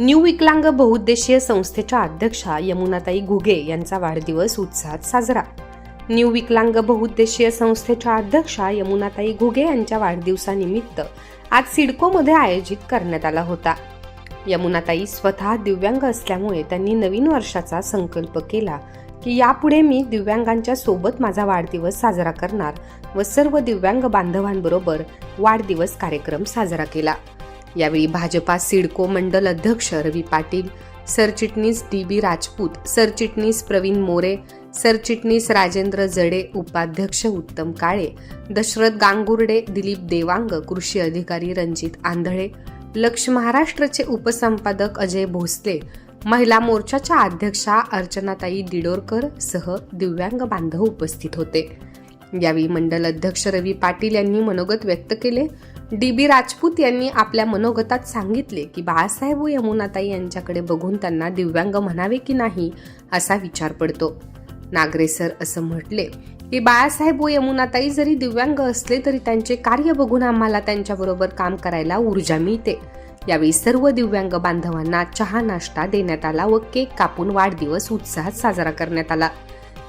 New विकलांग बहुउद्देशीय संस्थेच्या अध्यक्षा यमुनाताई घुगे यांचा वाढदिवस उत्साहात साजरा. न्यू विकलांग बहुउद्देशीय संस्थेच्या अध्यक्षा यमुनाताई घुगे यांच्या वाढदिवसानिमित्त आज सिडकोमध्ये आयोजित करण्यात आला होता. यमुनाताई स्वतः दिव्यांग असल्यामुळे त्यांनी नवीन वर्षाचा संकल्प केला की यापुढे मी दिव्यांगांच्या सोबत माझा वाढदिवस साजरा करणार व सर्व दिव्यांग बांधवांबरोबर वाढदिवस कार्यक्रम साजरा केला. यावेळी भाजपा सिडको मंडल अध्यक्ष रवी पाटील सरचिटणीस डी बी राजपूत सरचिटणीस प्रवीण मोरे सरचिटणीस राजेंद्र जडे उपाध्यक्ष उत्तम काळे दशरथ गांगुर्डे दिलीप देवांग कृषी अधिकारी रणजित आंधळे लक्ष महाराष्ट्रचे उपसंपादक अजय भोसले महिला मोर्चाच्या अध्यक्षा अर्चनाताई दिडोरकर सह दिव्यांग बांधव उपस्थित होते. यावेळी मंडल अध्यक्ष रवी पाटील यांनी मनोगत व्यक्त केले डी बी राजपूत यांनी आपल्या मनोगतात सांगितले की बाळासाहेब व यमुनाताई यांच्याकडे बघून त्यांना दिव्यांग म्हणावे की नाही असा विचार पडतो. नागरे सर असं म्हटले की बाळासाहेब व यमुनाताई जरी दिव्यांग असले तरी त्यांचे कार्य बघून आम्हाला त्यांच्याबरोबर काम करायला ऊर्जा मिळते. यावेळी सर्व दिव्यांग बांधवांना चहा नाश्ता देण्यात आला व केक कापून वाढदिवस उत्साहात साजरा करण्यात आला.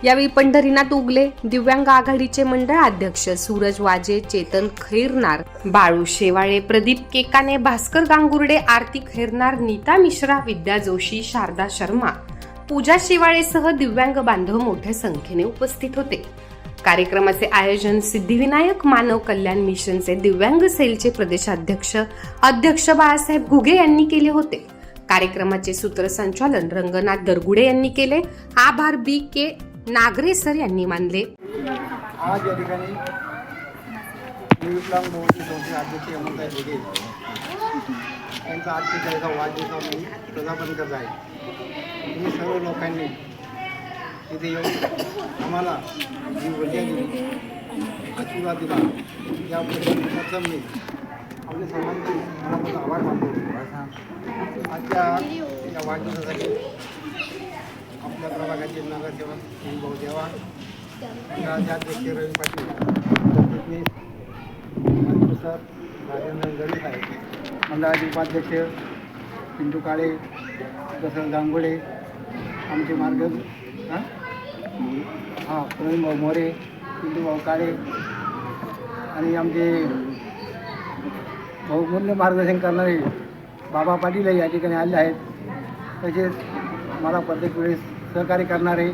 यावेळी पंढरीनाथ उगले दिव्यांग आघाडीचे मंडळ अध्यक्ष सूरज वाजे चेतन खैरनार बाळू शेवाळे प्रदीप केकाने भास्कर गांगुर्डे आरती खैरनार नीता मिश्रा विद्या जोशी शारदा शर्मा पूजा शेवाळेसह दिव्यांग बांधव मोठ्या संख्येने उपस्थित होते. कार्यक्रमाचे आयोजन सिद्धिविनायक मानव कल्याण मिशनचे दिव्यांग सेलचे प्रदेशाध्यक्ष अध्यक्ष बाळासाहेब घुगे यांनी केले होते. कार्यक्रमाचे सूत्रसंचालन रंगनाथ दरगुडे यांनी केले. आभार बी के नागरे सर यांनी मानले. आज या ठिकाणी विकलांग बहुती संस्थे अध्यक्ष यमनताई भेगे यांचा अठ्ठेचाळीसा वाढदिवसा मी प्रजापन करत आहे. तुम्ही सर्व लोकांनी तिथे येऊन आम्हाला जी वजा दिली आशीर्वाद दिला याबद्दल प्रथम मी आपले सर्वांचे मनापासून आभार मानतो. आजच्या या वाढदिवसासाठी आपल्या प्रभागाचे नगरसेवक श्री भाऊ देवा राज्याध्यक्ष रवी पाटील सरचिटणीस सर राजेंद्र गणित आहे मंडळाचे उपाध्यक्ष पिंटू काळे दसरथ गांगोळे आमचे मार्ग हां? हां भाऊ मोरे पिंटूभाऊ काळे आणि आमचे बहुमूल्य मार्गदर्शन करणारे बाबा पाटील या ठिकाणी आले आहेत. तसेच मला प्रत्येक वेळेस सहकार्य करणारे.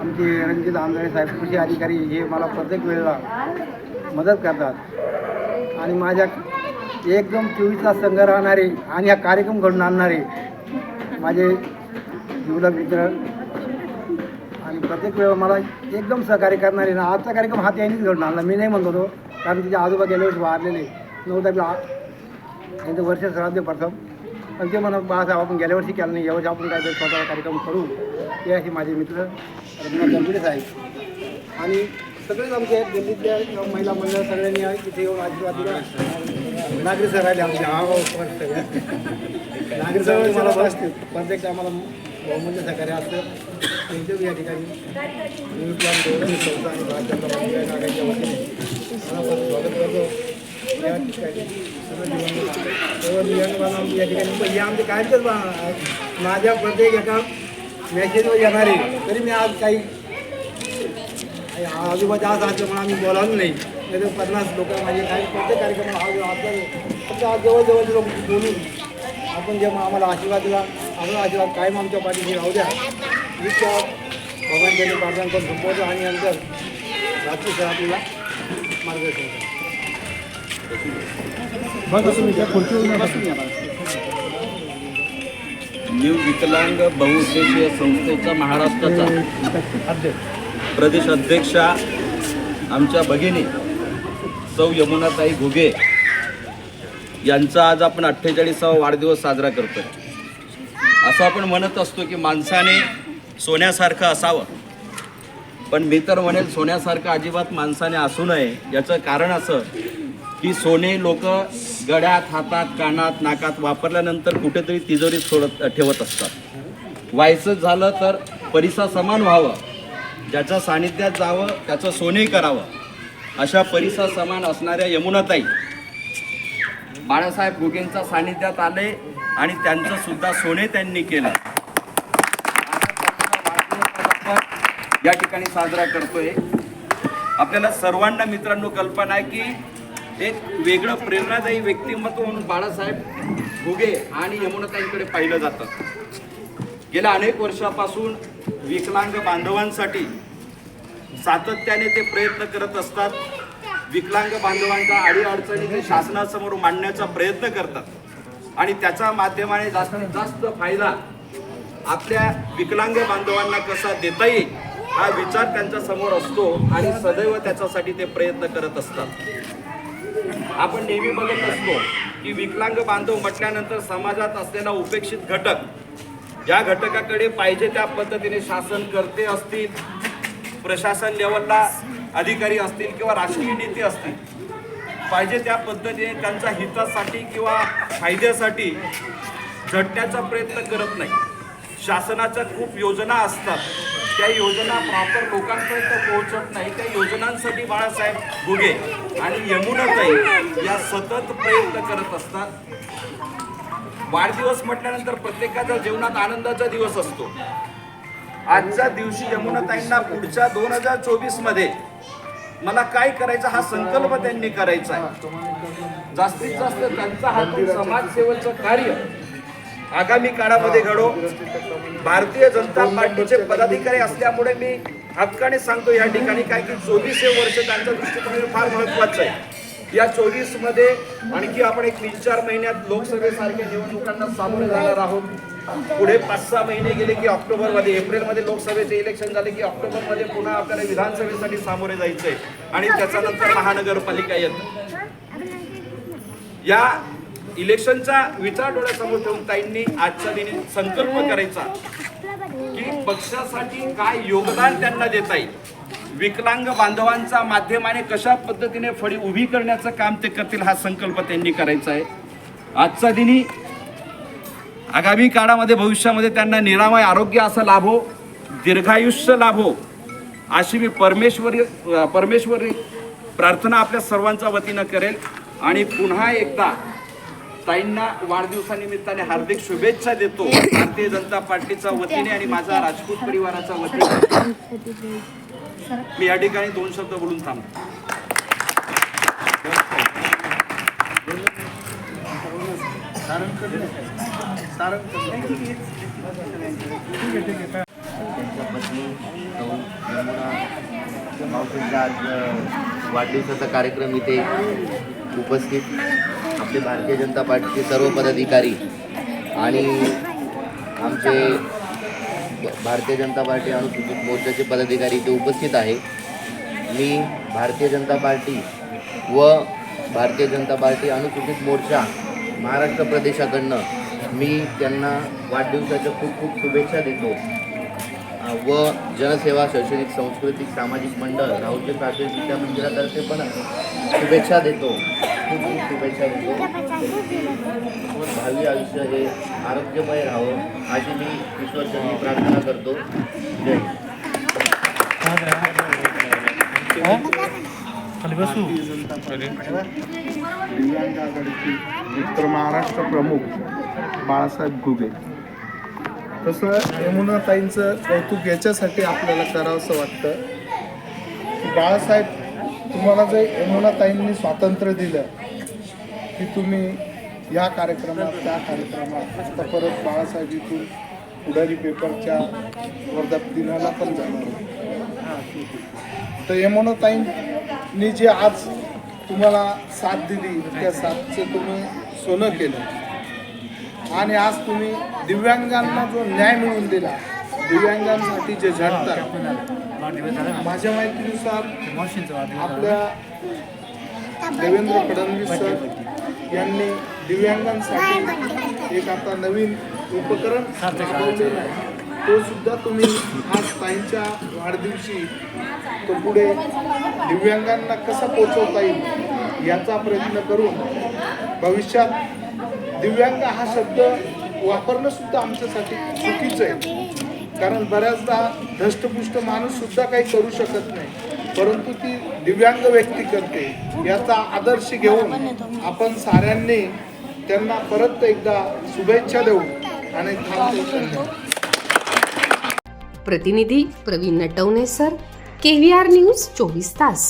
आमचे रणजित आंधळे साहेब कृषी अधिकारी हे मला प्रत्येक वेळेला मदत करतात. आणि माझ्या एकदम चोवीस तास संघ राहणारे आणि हा कार्यक्रम घडून आणणारे माझे जिवलग मित्र आणि प्रत्येक वेळेला मला एकदम सहकार्य करणारे ना आजचा कार्यक्रम हा त्यांनीच घडून आणला. मी नाही म्हणतो होतो कारण तिच्या आजोबा गेल्या वर्षी वारलेले. नव्हता यांचं वर्ष श्राद्ध प्रथम पण ते म्हणत बाळासाहेब आपण गेल्या वर्षी केलं नाही यावर्षी आपण काहीतरी स्वतःचा कार्यक्रम करू ते असे माझे मित्र रघुनाथ गंभीर साहेब आणि सगळेच आमचे दिल्लीतल्या महिला मंडळ सगळ्यांनी इथे येऊन आशीर्वाद दिला नागरी सर राहिले आमचे हा भाऊ पण सगळे नागरी सर मला बसते प्रत्येक आम्हाला बहुमूल्य सहकार्य असतं त्यांच्याच या ठिकाणी नियुक्ती संस्था आणि भारत जनता पार्टी नागाच्या वतीने मनापासून स्वागत करतो या ठिकाणी सर्व सर्व दिव्यांगांना आमची या ठिकाणी. पण हे आमचे कायमचेच माझ्या प्रत्येक एका मेसेजवर येणारे तरी मी आज काही आजूबाजूला असं म्हणून आम्ही बोलावलं नाही. नाही तर पन्नास लोक माझे काही प्रत्येक कार्यक्रम आज आज फक्त आज जवळजवळ लोक बोलून आपण जेव्हा आम्हाला आशीर्वाद दिला आम्हाला आशीर्वाद कायम आमच्या पाठीशी राहू द्या. इतक्या भगवान त्यांनी प्रार्थना संपवलं आणि नंतर रात्री सर आपल्याला मार्गदर्शन करा. न्यू विकलांग बहुउद्देशीय संस्थेचा महाराष्ट्राचा प्रदेश अध्यक्षा आमच्या भगिनी सौ यमुनाताई घुगे यांचा आज आपण अठ्ठेचाळीसावा वाढदिवस साजरा करतोय. असं आपण म्हणत असतो की माणसाने सोन्यासारखं असावं. पण मी तर म्हणेल सोन्यासारखं अजिबात माणसाने असू नये. याचं कारण असं की सोने लोक गड्यात हातात कानात नाकात वापरल्यानंतर कुठेतरी तिजोरीत सोडत ठेवत असतात. व्हायचं झालं तर परिसा समान व्हावं. ज्याच्या सानिध्यात जावं त्याचं सोने करावं. अशा परिसा समान असणाऱ्या यमुनाताई. बाळासाहेब घुगेंच्या सानिध्यात आले आणि त्यांचं सुद्धा सोने त्यांनी केलं. या ठिकाणी साजरा करतोय. आपल्याला सर्वांना मित्रांनो कल्पना आहे की एक वेगळं प्रेरणादायी व्यक्तिमत्व म्हणून बाळासाहेब घुगे आणि यमुनाताईंकडे पाहिलं जातं. गेल्या अनेक वर्षापासून विकलांग बांधवांसाठी सातत्याने ते प्रयत्न करत असतात. विकलांग बांधवांच्या अडीअडचणी ते शासनासमोर मांडण्याचा प्रयत्न करतात. आणि त्याच्या माध्यमाने जास्तीत जास्त फायदा आपल्या विकलांग बांधवांना कसा देता येईल हा विचार त्यांच्यासमोर असतो आणि सदैव त्याच्यासाठी ते प्रयत्न करत असतात. आपण नेहमी बघत असतो की विकलांग बांधव म्हटल्यानंतर समाजात असलेला उपेक्षित घटक या घटकाकडे पाहिजे त्या पद्धतीने शासन करते असतील प्रशासन लेवलला अधिकारी असतील किंवा राजकीय नेते असतील पाहिजे त्या पद्धतीने त्यांच्या हितासाठी किंवा फायद्यासाठी झटण्याचा प्रयत्न करत नाही. शासनाच्या खूप योजना असतात. त्या योजना प्रॉपर लोकांपर्यंत पोहोचत नाही त्या योजनांसाठी बाळासाहेब घुगे आणि यमुनाताई या सतत प्रयत्न करत असतात. वाढदिवस म्हटल्यानंतर प्रत्येकाच्या जीवनात आनंदाचा दिवस असतो. आजच्या दिवशी यमुनाताईंना पुढच्या दोन हजार चोवीसमध्ये मला काय करायचं हा संकल्प त्यांनी करायचा आहे. जास्तीत जास्त त्यांचा हातून समाजसेवेचं कार्य आगामी काळामध्ये घडो. भारतीय जनता पार्टीचे पदाधिकारी असल्यामुळे मी हक्काने सांगतो या ठिकाणी काय की चोवीस हे वर्ष त्यांच्या दृष्टिकोनाने फार महत्वाचं आहे. या चोवीसमध्ये आणखी आपण एक तीन चार महिन्यात लोकसभेसारख्या निवडणुकांना सामोरे जाणार आहोत. पुढे पाच सहा महिने गेले की ऑक्टोबरमध्ये एप्रिलमध्ये लोकसभेचे इलेक्शन झाले की ऑक्टोबरमध्ये पुन्हा आपल्याला विधानसभेसाठी सामोरे जायचंय. आणि त्याच्यानंतर महानगरपालिका येत. या इलेक्शनचा विचार डोळ्यासमोर ठेवून ताईंनी आजच्या दिनी संकल्प करायचा. की पक्षासाठी काय योगदान त्यांना देता येईल? विकलांग बांधवांच्या माध्यमाने कशा पद्धतीने फळी उभी करण्याचं काम ते करतील हा संकल्प त्यांनी करायचा आहे. आजच्या दिनी आगामी काळामध्ये भविष्यामध्ये त्यांना निरामय आरोग्य असं लाभो हो, दीर्घायुष्य लाभो हो, अशी मी परमेश्वरी परमेश्वरी प्रार्थना आपल्या सर्वांच्या वतीनं करेल. आणि पुन्हा एकदा ताईंना वाढदिवसानिमित्ताने हार्दिक शुभेच्छा देतो भारतीय जनता पार्टीच्या वतीने आणि माझा राजपूत परिवाराच्या वतीने मी या ठिकाणी दोन शब्द बोलून थांबतो मावशींचा आज वाढदिवसाचा कार्यक्रम इथे उपस्थित आपले भारतीय जनता पार्टीचे सर्व पदाधिकारी आणि आमचे भारतीय जनता पार्टी अनुसूचित मोर्चाचे पदाधिकारी इथे उपस्थित आहे. मी भारतीय जनता पार्टी व भारतीय जनता पार्टी अनुसूचित मोर्चा महाराष्ट्र प्रदेशाकडनं मी त्यांना वाढदिवसाच्या खूप खूप शुभेच्छा देतो. व जनसेवा शैक्षणिक सांस्कृतिक सामाजिक मंडळ राहुलचे प्राथमिक विद्या मंदिरातर्फे पण शुभेच्छा देतो. खूप खूप शुभेच्छा देतो. भावी आयुष्य हे आरोग्यमय राहावं अशी मी ईश्वरचरणी प्रार्थना करतो. जय हिंद. दिव्यांग आघाडीचे उत्तर महाराष्ट्र प्रमुख बाळासाहेब घुगे. तसं यमुनाताईंचं कौतुक याच्यासाठी आपल्याला करावंसं वाटतं. की बाळासाहेब तुम्हाला जर यमुनाताईंनी स्वातंत्र्य दिलं की तुम्ही या कार्यक्रमात त्या कार्यक्रमात आता परत बाळासाहेब इथून पुढारी पेपरच्या वर्धाप दिनाला पण जाणार तर यमुनाताईंनी जे आज तुम्हाला साथ दिली त्या साथचे तुम्ही सोनं केलं. आणि आज तुम्ही दिव्यांगांना जो न्याय मिळवून दिला दिव्यांगांसाठी जे झटतात. माझ्या माहितीनुसार आपल्या देवेंद्र फडणवीस सर यांनी दिव्यांगांसाठी एक आता नवीन उपकरण आहे. तो सुद्धा तुम्ही आज ताईंच्या वाढदिवशी तो पुढे दिव्यांगांना कसा पोचवता येईल याचा प्रयत्न करून भविष्यात दिव्यांग हा शब्द वापरणं सुद्धा आमच्यासाठी चुकीचं आहे. कारण बऱ्याचदा धष्टपुष्ट माणूस सुद्धा काही करू शकत नाही. परंतु ती दिव्यांग व्यक्ती करते. याचा आदर्श घेऊन आपण साऱ्यांनी त्यांना परत एकदा शुभेच्छा देऊ आणि प्रतिनिधी Pravin Natawane sir K V R news चोवीस तास.